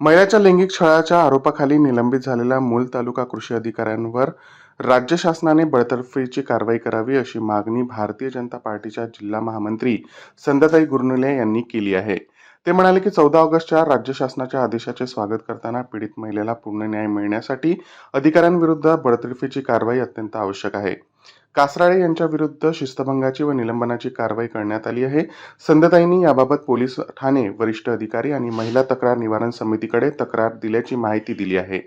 महिलाच्या लैंगिक छळाच्या आरोपाखाली निलंबित झालेल्या मूल तालुका कृषी अधिकाऱ्यांवर राज्य शासनाने बडतर्फीची कारवाई करावी अशी मागणी भारतीय जनता पार्टीच्या जिल्हा महामंत्री संध्याताई गुरनुले यांनी केली आहे. ते म्हणाले की चौदा ऑगस्टच्या राज्य शासनाच्या आदेशाचे स्वागत करताना पीडित महिलेला पूर्ण न्याय मिळण्यासाठी अधिकाऱ्यांविरुद्ध बडतर्फीची कारवाई अत्यंत आवश्यक आहे. कासराळे यांच्या विरुद्ध शिस्तभंगाची व निलंबनाची कारवाई करण्यात आली आहे. संदताईंनी याबाबत पोलीस ठाणे वरिष्ठ अधिकारी आणि महिला तक्रार निवारण समितीकडे तक्रार दिल्याची माहिती दिली आहे.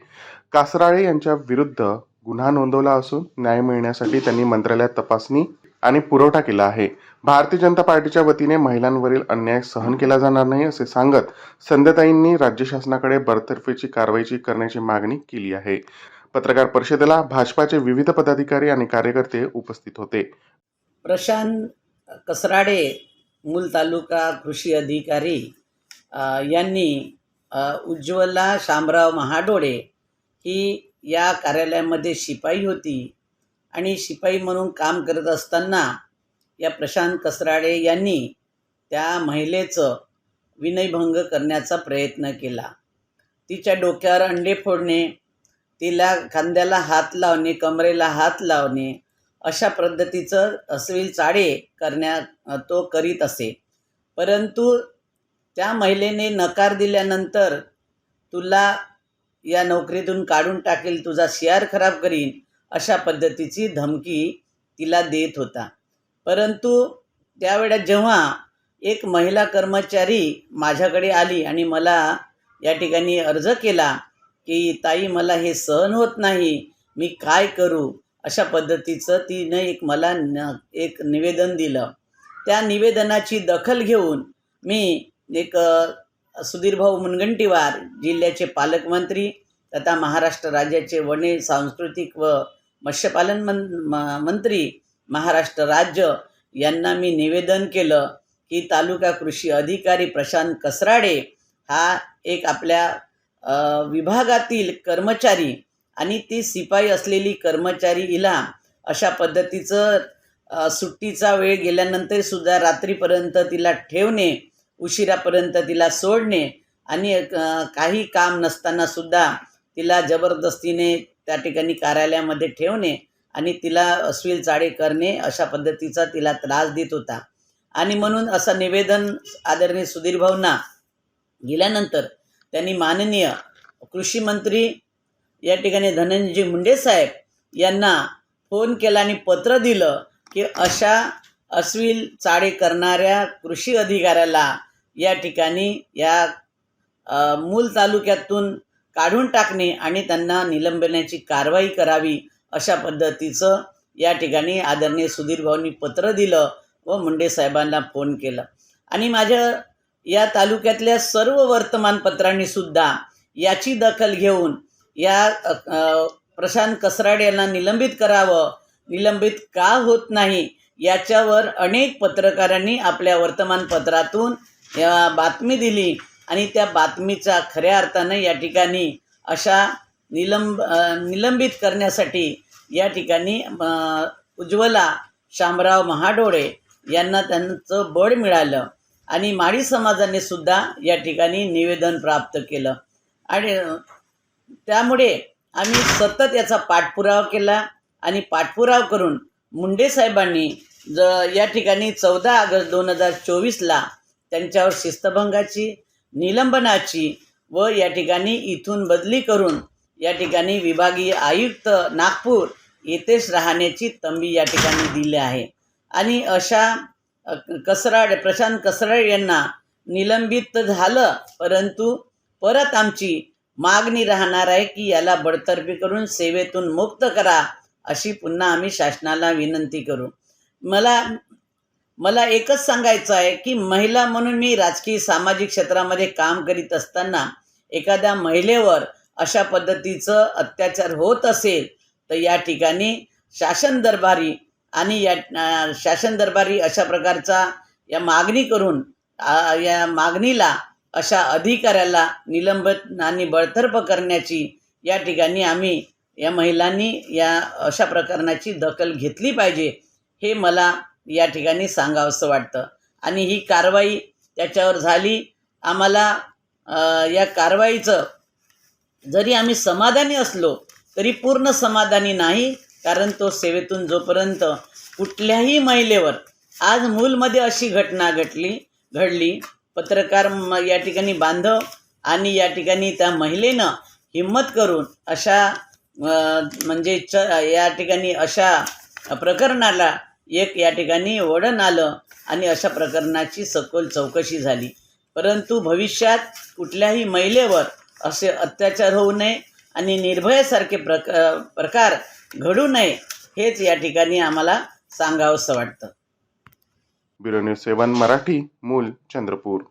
कासराळे यांच्या विरुद्ध गुन्हा नोंदवला असून न्याय मिळण्यासाठी त्यांनी मंत्रालयात तपासणी आणि पुरवठा केला आहे. भारतीय जनता पार्टीच्या वतीने महिलांवरील अन्याय सहन केला जाणार नाही असे सांगत संध्याताईंनी राज्य शासनाकडे बरतर्फेची कारवाईची करण्याची मागणी केली आहे. पत्रकार परिषदेला भाजपाचे विविध पदाधिकारी आणि कार्यकर्ते उपस्थित होते. प्रशांत कसराडे मूल तालुका कृषी अधिकारी यांनी उज्ज्वला शामराव महाडोळे ही या कार्यालयामध्ये शिपाई होती आणि शिपाई म्हणून काम करत असताना या प्रशांत कसराडे यांनी त्या महिलेचं विनयभंग करण्याचा प्रयत्न केला. तिच्या डोक्यावर अंडे फोडणे तिला खांद्याला हात लावणे कमरेला हात लावणे अशा पद्धतीचं अस्वील चाळे करण्या तो करीत असे. परंतु त्या महिलेने नकार दिल्यानंतर तुला या नोकरीतून काढून टाकेल तुझा शेअर खराब करीन अशा पद्धतीची धमकी तिला देत होता. परंतु त्यावेळेस जेव्हा एक महिला कर्मचारी माझ्याकडे आली आणि मला या ठिकाणी अर्ज केला की ताई मला हे सहन होत नाही. मी काय करू? अशा पद्धतीचं तिनं एक मला न एक निवेदन दिलं. त्या निवेदनाची दखल घेऊन मी एक सुधीरभाऊ मुनगंटीवार जिल्ह्याचे पालकमंत्री तथा महाराष्ट्र राज्याचे वने सांस्कृतिक व मत्स्यपालन मन मंत्री महाराष्ट्र राज्य यांना मी निवेदन केलं की तालुका कृषी अधिकारी प्रशांत कसराडे हा एक आपल्या विभागातील कर्मचारी आणि ती शिपाई असलेली कर्मचारी हिला अशा पद्धतीचं सुट्टीचा वेळ गेल्यानंतर सुद्धा रात्रीपर्यंत तिला ठेवणे उशिरापर्यंत तिला सोडणे आणि काही काम नसताना सुद्धा तिला जबरदस्तीने त्या ठिकाणी कार्यालयामध्ये ठेवणे आणि तिला अस्विल चाळे करणे अशा पद्धतीचा तिला त्रास देत होता. आणि म्हणून असं निवेदन आदरणीय सुधीर भाऊंना गेल्यानंतर त्यांनी माननीय कृषी मंत्री या ठिकाणी धनंजय मुंडे साहेब यांना फोन केला आणि पत्र दिलं की अशा अश्लील चाळे करणाऱ्या कृषी अधिकाऱ्याला या ठिकाणी या मूल तालुक्यातून काढून टाकणे आणि त्यांना निलंबनाची कारवाई करावी अशा पद्धतीचं या ठिकाणी आदरणीय सुधीर भाऊंनी पत्र दिलं व मुंडे साहेबांना फोन केलं. आणि माझ्या या तालुक्यातल्या सर्व वर्तमानपत्रांनी सुद्धा याची दखल घेऊन या प्रशांत कसराड यांना निलंबित करावं निलंबित का होत नाही याच्यावर अनेक पत्रकारांनी आपल्या वर्तमानपत्रातून बातमी दिली आणि त्या बातमीचा खऱ्या अर्थानं या ठिकाणी अशा निलंब निलंबित करण्यासाठी या ठिकाणी उज्ज्वला शामराव महाडोळे यांना त्यांचं बळ मिळालं. आणि माळी समाजाने सुद्धा या ठिकाणी निवेदन प्राप्त केलं. आणि त्यामुळे आम्ही सतत याचा पाठपुरावा केला आणि पाठपुरावा करून मुंडे साहेबांनी ज या ठिकाणी चौदा ऑगस्ट दोन हजार चोवीसला त्यांच्यावर शिस्तभंगाची निलंबनाची व या ठिकाणी इथून बदली करून या ठिकाणी विभागीय आयुक्त नागपूर येथेच राहण्याची तंबी या ठिकाणी दिली आहे. आणि अशा कसराड प्रशांत कसराड यांना निलंबित तर झालं. परंतु परत आमची मागणी राहणार आहे की याला बडतर्फी करून सेवेतून मुक्त करा अशी पुन्हा आम्ही शासनाला विनंती करू. मला मला एकच सांगायचं आहे की महिला म्हणून मी राजकीय सामाजिक क्षेत्रामध्ये काम करीत असताना एखाद्या महिलेवर अशा पद्धतीचं अत्याचार होत असेल तर या ठिकाणी शासन दरबारी आणि या शासन दरबारी अशा प्रकारचा या मागणी करून आ, या मागणीला अशा अधिकाऱ्याला निलंबित आणि बडतर्फ करण्याची या ठिकाणी आम्ही या महिलांनी या अशा प्रकरणाची दखल घेतली पाहिजे हे मला या ठिकाणी सांगावंसं वाटतं. आणि ही कारवाई त्याच्यावर झाली आम्हाला या कारवाईचं जरी आम्ही समाधानी असलो तरी पूर्ण समाधानी नाही. कारण तो सेवेतून जोपर्यंत कुठल्याही महिलेवर आज मूलमध्ये अशी घटना घटली घडली पत्रकार म- या ठिकाणी बांधव आणि या ठिकाणी त्या महिलेनं हिंमत करून अशा म्हणजे च या ठिकाणी अशा प्रकरणाला एक या ठिकाणी वडण आलं आणि अशा प्रकरणाची सखोल चौकशी झाली. परंतु भविष्यात कुठल्याही महिलेवर असे अत्याचार होऊ नये आणि निर्भयासारखे प्रक प्रकार घडू नये हेच या ठिकाणी आम्हाला सांगावंसं वाटतं. ब्युरो न्यूज सेवन मराठी मूल चंद्रपूर.